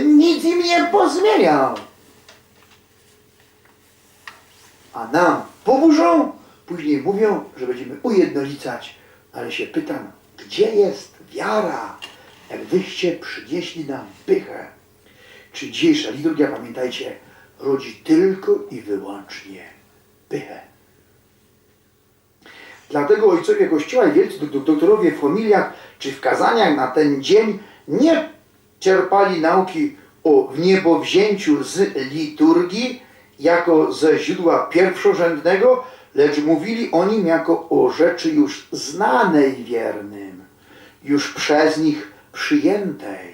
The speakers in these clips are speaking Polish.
nic im nie pozmieniał. A nam poburzą, później mówią, że będziemy ujednolicać, ale się pytam, gdzie jest wiara, jak wyście przynieśli nam pychę? Czy dzisiejsza liturgia, pamiętajcie, rodzi tylko i wyłącznie pychę. Dlatego ojcowie Kościoła i wielcy dok- doktorowie w homiliach czy w kazaniach na ten dzień nie czerpali nauki o wniebowzięciu z liturgii jako ze źródła pierwszorzędnego, lecz mówili o nim jako o rzeczy już znanej wiernym, już przez nich przyjętej.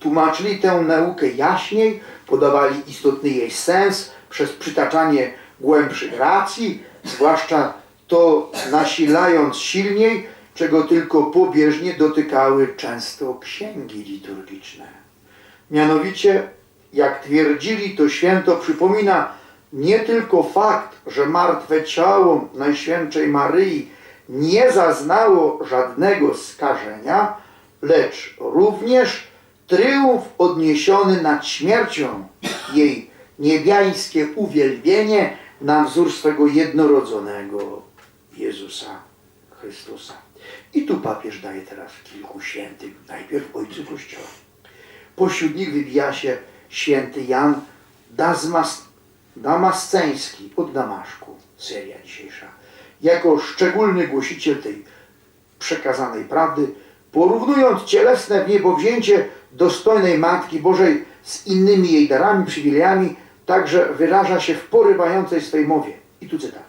Tłumaczyli tę naukę jaśniej, podawali istotny jej sens przez przytaczanie głębszych racji, zwłaszcza to nasilając silniej, czego tylko pobieżnie dotykały często księgi liturgiczne. Mianowicie, jak twierdzili, to święto przypomina nie tylko fakt, że martwe ciało Najświętszej Maryi nie zaznało żadnego skażenia, lecz również triumf odniesiony nad śmiercią, jej niebiańskie uwielbienie na wzór swego jednorodzonego Jezusa Chrystusa. I tu papież daje teraz kilku świętych, najpierw ojcu Kościoła. Pośród nich wybija się święty Jan Damasceński od Damaszku, seria dzisiejsza. Jako szczególny głosiciel tej przekazanej prawdy, porównując cielesne wniebowzięcie dostojnej Matki Bożej z innymi jej darami, przywilejami, także wyraża się w porywającej swej mowie. I tu cytat.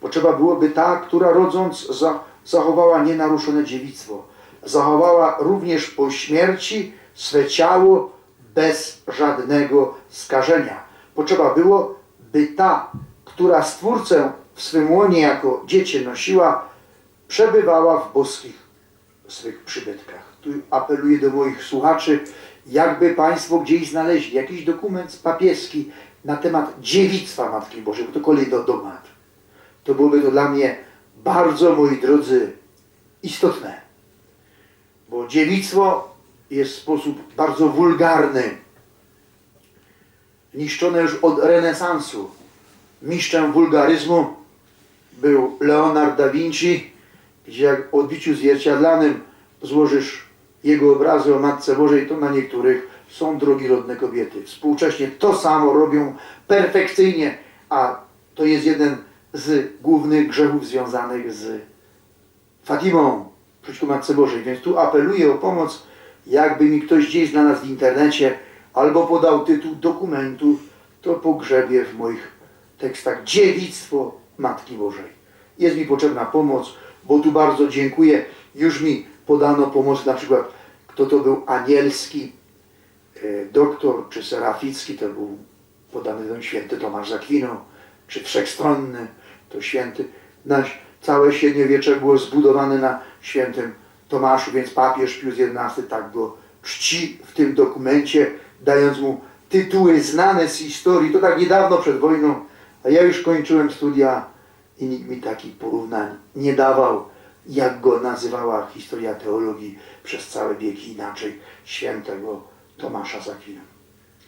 Potrzeba byłoby ta, która rodząc za, zachowała nienaruszone dziewictwo, zachowała również po śmierci swe ciało bez żadnego skażenia. Potrzeba było, by ta, która Stwórcę w swym łonie jako dziecię nosiła, przebywała w boskich swych przybytkach. Tu apeluję do moich słuchaczy, jakby Państwo gdzieś znaleźli jakiś dokument papieski na temat dziewictwa Matki Bożej, bo to kolej do dogmat. To byłoby to dla mnie bardzo, moi drodzy, istotne. Bo dziewictwo jest w sposób bardzo wulgarny, niszczone już od renesansu. Mistrzem wulgaryzmu był Leonard da Vinci, gdzie jak w odbiciu zwierciadlanym złożysz jego obrazy o Matce Bożej, to na niektórych są drogi rodne kobiety. Współcześnie to samo robią perfekcyjnie, a to jest jeden z głównych grzechów związanych z Fatimą przeciwko Matce Bożej. Więc tu apeluję o pomoc, jakby mi ktoś gdzieś znalazł w internecie albo podał tytuł dokumentu, to pogrzebie w moich tekstach dziewictwo Matki Bożej. Jest mi potrzebna pomoc, bo tu bardzo dziękuję. Już mi podano pomoc, na przykład kto to był anielski e, doktor, czy seraficki, to był podany ten święty Tomasz Zakwino, czy wszechstronny, to święty. Nasz, całe średniowiecze było zbudowane na świętym Tomaszu, więc papież Pius XI tak go czci w tym dokumencie, dając mu tytuły znane z historii. To tak niedawno przed wojną, a ja już kończyłem studia i nikt mi takich porównań nie dawał, jak go nazywała historia teologii przez całe wieki inaczej świętego Tomasza z Akwinu.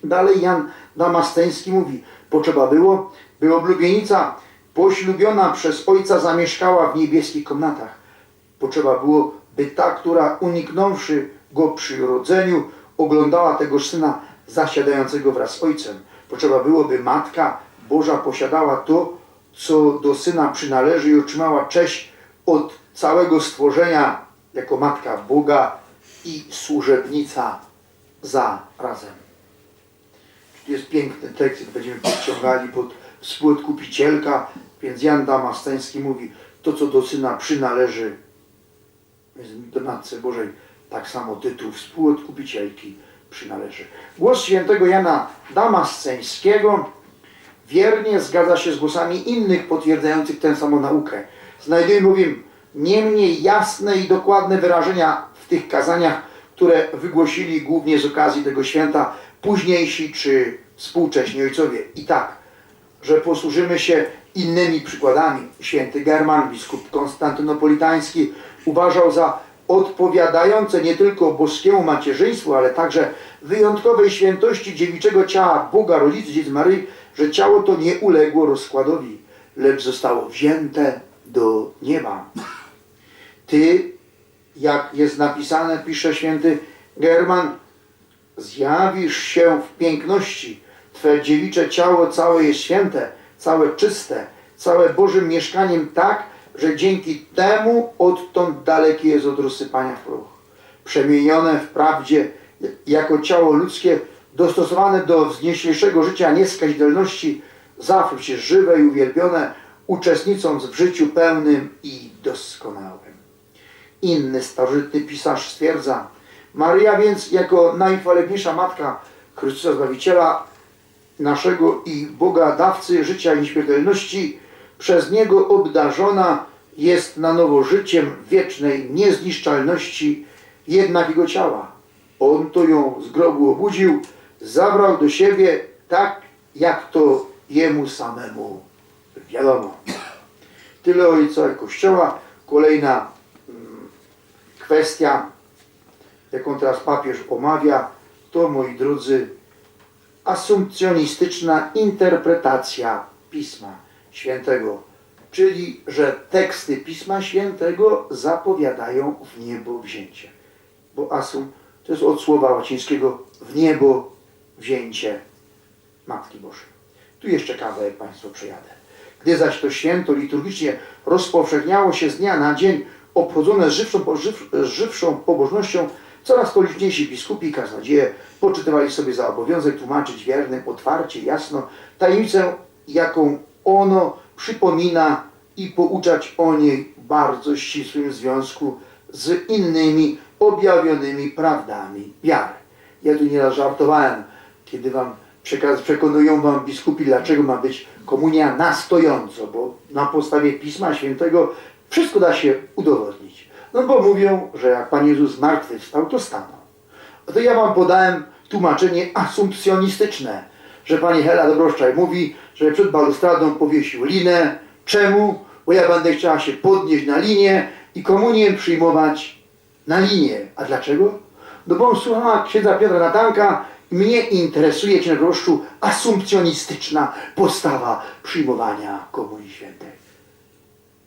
Dalej Jan Damasteński mówi, potrzeba było, by oblubienica poślubiona przez ojca zamieszkała w niebieskich komnatach. Potrzeba było, by ta, która uniknąwszy go przy urodzeniu, oglądała tego syna zasiadającego wraz z ojcem. Potrzeba było, by Matka Boża posiadała to, co do syna przynależy i otrzymała cześć od całego stworzenia jako Matka Boga i służebnica zarazem. Tu jest piękny tekst, będziemy podciągali pod współodkupicielka, więc Jan Damasteński mówi, to co do syna przynależy, do Matce Bożej tak samo tytuł współodkupicielki przynależy. Głos świętego Jana Damasceńskiego wiernie zgadza się z głosami innych potwierdzających tę samą naukę. Znajdujemy bowiem niemniej jasne i dokładne wyrażenia w tych kazaniach, które wygłosili głównie z okazji tego święta późniejsi czy współcześni ojcowie. I tak, że posłużymy się innymi przykładami. Święty German, biskup konstantynopolitański, uważał za odpowiadające nie tylko boskiemu macierzyństwu, ale także wyjątkowej świętości dziewiczego ciała Boga Rodzicy Dzieci Maryi, że ciało to nie uległo rozkładowi, lecz zostało wzięte do nieba. Ty, jak jest napisane, pisze święty German, zjawisz się w piękności. Twe dziewicze ciało całe jest święte, całe czyste, całe Bożym mieszkaniem tak, że dzięki temu odtąd dalekie jest od rozsypania w proch. Przemienione wprawdzie jako ciało ludzkie, dostosowane do wznieślejszego życia nieskazitelności, zawsze żywe i uwielbione, uczestnicząc w życiu pełnym i doskonałym. Inny starożytny pisarz stwierdza, Maryja więc jako najchwalebniejsza matka Chrystusa Zbawiciela naszego i Boga dawcy życia i nieśmiertelności, przez Niego obdarzona jest na nowo życiem wiecznej niezniszczalności jednakiego ciała. On to ją z grobu obudził, zabrał do siebie tak, jak to Jemu samemu wiadomo. Tyle Ojca i Kościoła. Kolejna mm, kwestia, jaką teraz papież omawia, to moi drodzy, asumpcjonistyczna interpretacja Pisma Świętego, czyli że teksty Pisma Świętego zapowiadają w niebo wzięcie. Bo asum to jest od słowa łacińskiego w niebo wzięcie Matki Bożej. Tu jeszcze kawałek Państwo przejadę. Gdy zaś to święto liturgicznie rozpowszechniało się z dnia na dzień, obchodzone z żywszą, żyw, żywszą pobożnością, coraz to liczniejsi biskupi i kaznodzieje poczytywali sobie za obowiązek tłumaczyć wiernym otwarcie, jasno tajemnicę, jaką ono przypomina i pouczać o niej bardzo ścisłym związku z innymi objawionymi prawdami wiary. Ja tu nie żartowałem, kiedy wam przekaz, przekonują wam biskupi, dlaczego ma być komunia na stojąco, bo na podstawie Pisma Świętego wszystko da się udowodnić. No bo mówią, że jak Pan Jezus zmartwychwstał, to stanął. A to ja wam podałem tłumaczenie asumpcjonistyczne, że pani Hela Dobroszczaj mówi, że przed balustradą powiesił linę. Czemu? Bo ja będę chciała się podnieść na linię i komunię przyjmować na linię. A dlaczego? No bo on słuchała księdza Piotra Natanka i mnie interesuje księdza proboszczu asumpcjonistyczna postawa przyjmowania Komunii Świętej.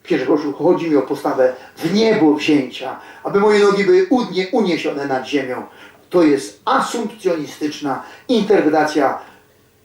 Proboszczu, chodzi mi o postawę w niebo wzięcia, aby moje nogi były udnie, uniesione nad ziemią. To jest asumpcjonistyczna interpretacja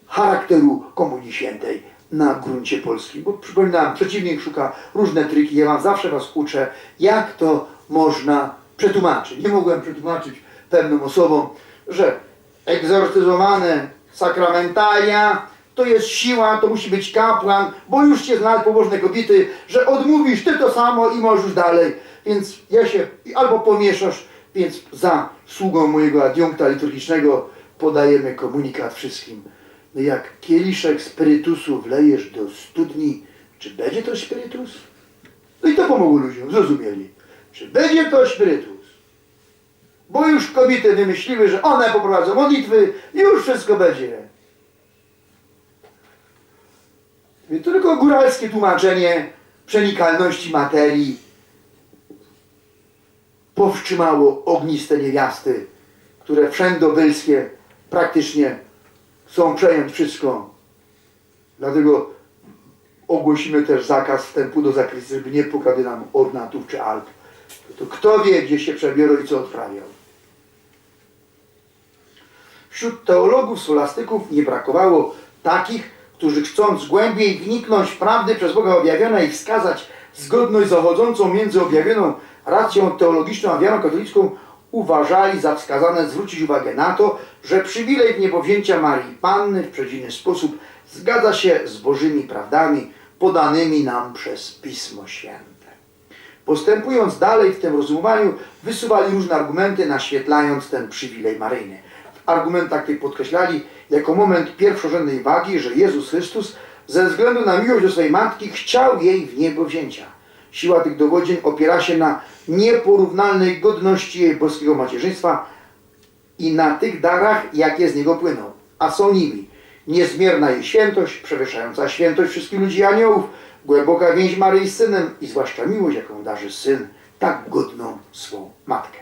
charakteru Komunii Świętej na gruncie polskim. Bo przypominam, przeciwnik szuka różne triki. Ja wam zawsze was uczę, jak to można przetłumaczyć. Nie mogłem przetłumaczyć pewnym osobom, że egzorcyzowane sakramentalia to jest siła, to musi być kapłan, bo już cię znalazł pobożne kobiety, że odmówisz ty to samo i możesz dalej. Więc ja się albo pomieszasz, więc za sługą mojego adiunkta liturgicznego podajemy komunikat wszystkim. Jak kieliszek spirytusu wlejesz do studni, czy będzie to spirytus? No i to pomogło ludziom, zrozumieli. Czy będzie to spirytus? Bo już kobiety wymyśliły, że one poprowadzą modlitwy już wszystko będzie. I to tylko góralskie tłumaczenie przenikalności materii powstrzymało ogniste niewiasty, które wszędobylskie praktycznie chcą przejąć wszystko. Dlatego ogłosimy też zakaz wstępu do zakrystii, żeby nie pokady nam ornatów czy alp. To kto wie, gdzie się przebiorą i co odprawią. Wśród teologów, scholastyków nie brakowało takich, którzy chcąc głębiej wniknąć w prawdy przez Boga objawione i wskazać zgodność zachodzącą między objawioną racją teologiczną a wiarą katolicką, uważali za wskazane zwrócić uwagę na to, że przywilej niebowzięcia Marii Panny w przeciwny sposób zgadza się z Bożymi prawdami podanymi nam przez Pismo Święte. Postępując dalej w tym rozumowaniu, wysuwali różne argumenty, naświetlając ten przywilej maryjny. W argumentach tych podkreślali jako moment pierwszorzędnej wagi, że Jezus Chrystus ze względu na miłość do swojej matki chciał jej w niebo wzięcia. Siła tych dowodzeń opiera się na nieporównalnej godności jej boskiego macierzyństwa i na tych darach, jakie z niego płyną. A są nimi niezmierna jej świętość, przewyższająca świętość wszystkich ludzi i aniołów, głęboka więź Maryi z Synem i zwłaszcza miłość, jaką darzy Syn tak godną swą matkę.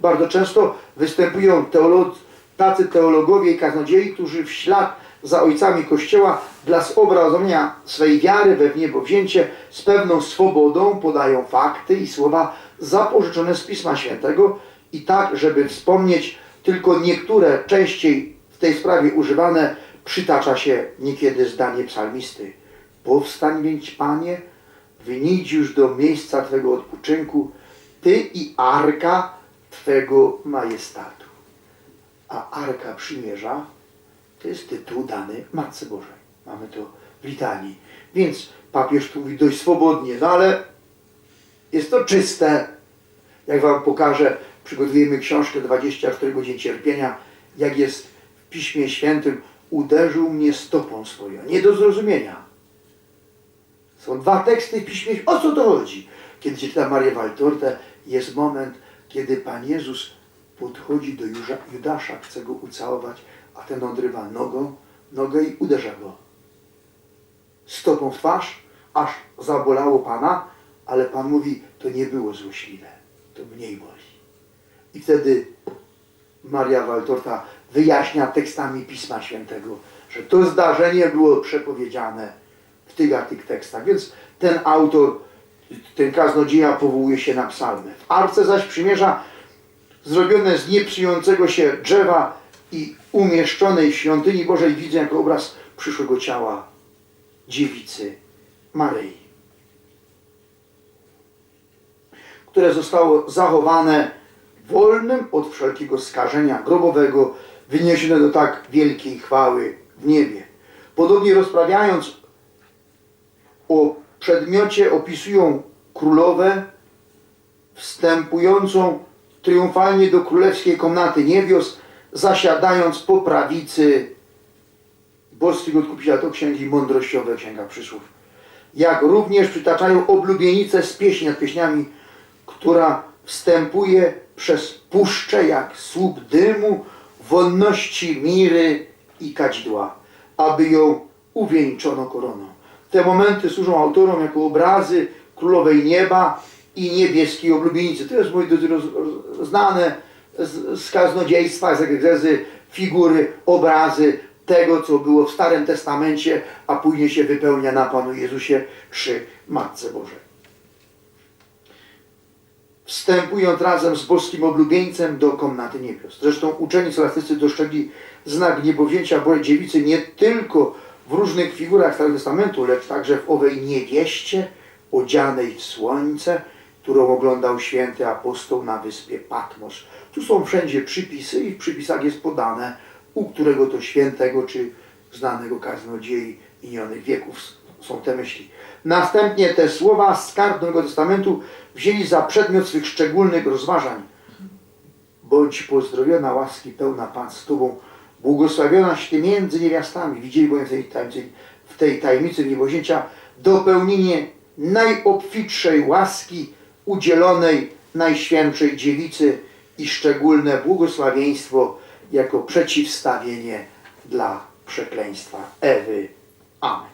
Bardzo często występują teolog, tacy teologowie i kaznodziei, którzy w ślad za ojcami Kościoła dla zobrazowania swej wiary we wniebowzięcie z pewną swobodą podają fakty i słowa zapożyczone z Pisma Świętego i tak, żeby wspomnieć tylko niektóre częściej w tej sprawie używane, przytacza się niekiedy zdanie psalmisty. Powstań więc, Panie, wynijdź już do miejsca Twego odpoczynku, Ty i Arka Twego majestatu. A Arka Przymierza to jest tytuł dany Matce Bożej. Mamy to w litanii. Więc papież tu mówi dość swobodnie, no ale jest to czyste. Jak Wam pokażę, przygotujemy książkę 24 godzin cierpienia, jak jest w Piśmie Świętym, uderzył mnie stopą swoją. Nie do zrozumienia. Są dwa teksty w Piśmie. O co to chodzi? Kiedy czyta Marię Waltortę, jest moment, kiedy Pan Jezus podchodzi do Judasza, chce go ucałować, a ten odrywa nogą, nogę i uderza go. Stopą w twarz, aż zabolało Pana, ale Pan mówi, to nie było złośliwe, to mniej boli. I wtedy Maria Waltorta wyjaśnia tekstami Pisma Świętego, że to zdarzenie było przepowiedziane w tych a tych tekstach. Więc ten autor, ten kaznodzieja powołuje się na psalmy. W Arce zaś przymierza zrobione z nieprzyjącego się drzewa i umieszczonej w świątyni Bożej widzę jako obraz przyszłego ciała dziewicy Maryi, które zostało zachowane wolnym od wszelkiego skażenia grobowego, wyniesione do tak wielkiej chwały w niebie. Podobnie rozprawiając o przedmiocie opisują królowe wstępującą triumfalnie do królewskiej komnaty niebios, zasiadając po prawicy boskich odkupiciela. To księgi mądrościowe, księga przysłów. Jak również przytaczają oblubienicę z pieśni nad pieśniami, która wstępuje przez puszczę jak słup dymu, wonności miry i kadzidła, aby ją uwieńczono koroną. Te momenty służą autorom jako obrazy królowej nieba i niebieskiej oblubienicy. To jest, moi drodzy, roz, roz, znane z, z kaznodziejstwa, z egzezy, figury, obrazy tego, co było w Starym Testamencie, a później się wypełnia na Panu Jezusie przy Matce Bożej. Wstępując razem z boskim oblubieńcem do komnaty niebios. Zresztą uczeni solastycy dostrzegli znak niebowzięcia Bożej Dziewicy nie tylko w różnych figurach Starego Testamentu, lecz także w owej niewieście odzianej w słońce, którą oglądał święty apostoł na wyspie Patmos. Tu są wszędzie przypisy i w przypisach jest podane, u którego to świętego czy znanego kaznodziei minionych wieków są te myśli. Następnie te słowa z kart Nowego Testamentu wzięli za przedmiot swych szczególnych rozważań. Bądź pozdrowiona łaski pełna Pan z Tobą, błogosławionaś Ty między niewiastami. Widzieli bowiem w tej tajemnicy, w tej tajemnicy niebowzięcia dopełnienie najobfitszej łaski udzielonej Najświętszej Dziewicy i szczególne błogosławieństwo jako przeciwstawienie dla przekleństwa Ewy. Amen.